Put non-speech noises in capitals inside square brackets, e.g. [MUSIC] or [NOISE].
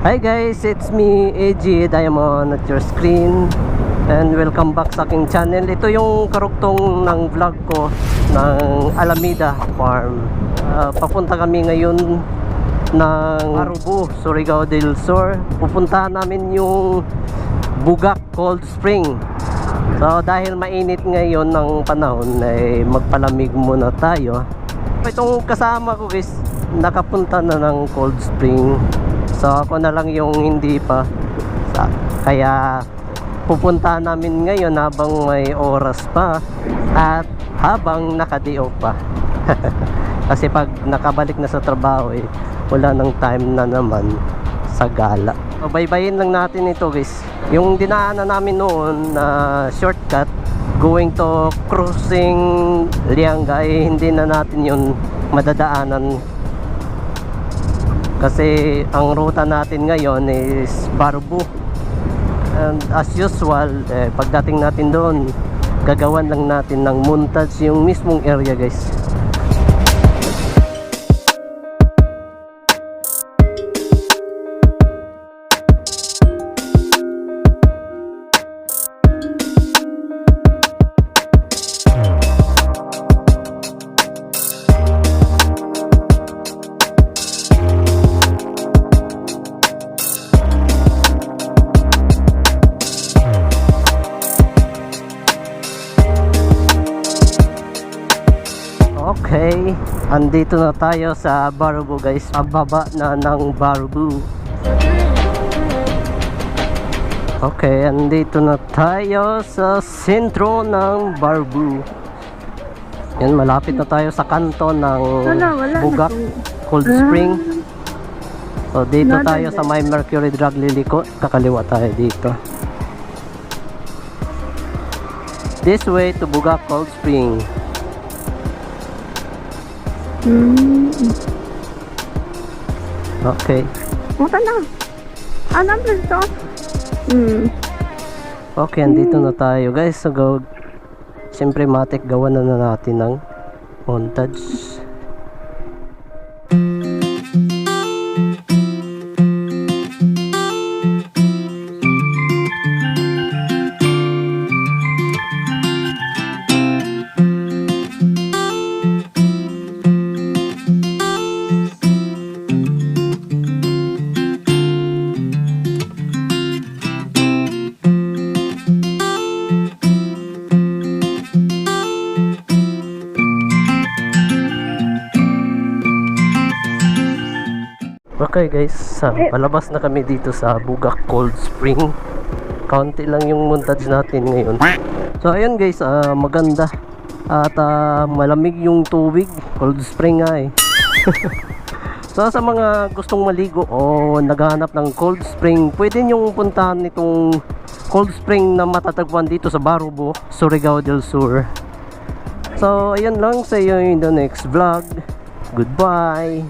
Hi guys, it's me AG Diamond at your screen and welcome back sa aking channel. Ito yung karuktong ng vlog ko ng Alameda Farm. Ah, papunta kami ngayon ng Marubu, Surigao del Sur. Pupuntahan namin yung Bugak Cold Spring. So dahil mainit ngayon ng panahon ay magpalamig muna tayo. Itong kasama ko guys, nakapunta na ng Cold Spring. So ako na lang yung hindi pa. Kaya pupunta namin ngayon habang may oras pa at habang naka-day off pa. [LAUGHS] Kasi pag nakabalik na sa trabaho eh, wala nang time na naman sa gala. So, baybayin lang natin ito guys. Yung dinaanan namin noon na shortcut going to cruising Lianga eh, hindi na natin yun madadaanan kasi ang ruta natin ngayon is Barbu. And as usual eh, pagdating natin doon gagawan lang natin ng montage yung mismong area guys Okay, andito na tayo sa Barbu guys. Pababa na ng Barbu. Okay, andito na tayo sa sentro ng Barbu. Yan, malapit na tayo sa kanto ng Bugak. Cold Ah. Spring. So dito tayo sa may Mercury Drug liliko. Kakaliwa tayo dito. This way to Bugak Cold Spring. Hmm. Okay. Punta na. Ah, number to. Hmm. Okay, andito na tayo guys. So go. Siyempre matik gawa na na natin ng montage. Okay guys, sa palabas na kami dito sa Bugak Cold Spring. Kaunti lang yung montage natin ngayon. So ayun guys, ah, maganda. At ah, malamig yung tubig. Cold spring nga eh. [LAUGHS] so sa mga gustong maligo o naghahanap ng cold spring, pwede nyong puntahan itong cold spring na matatagpuan dito sa Barubo, Surigao del Sur. So ayun lang sa iyo in the next vlog. Goodbye.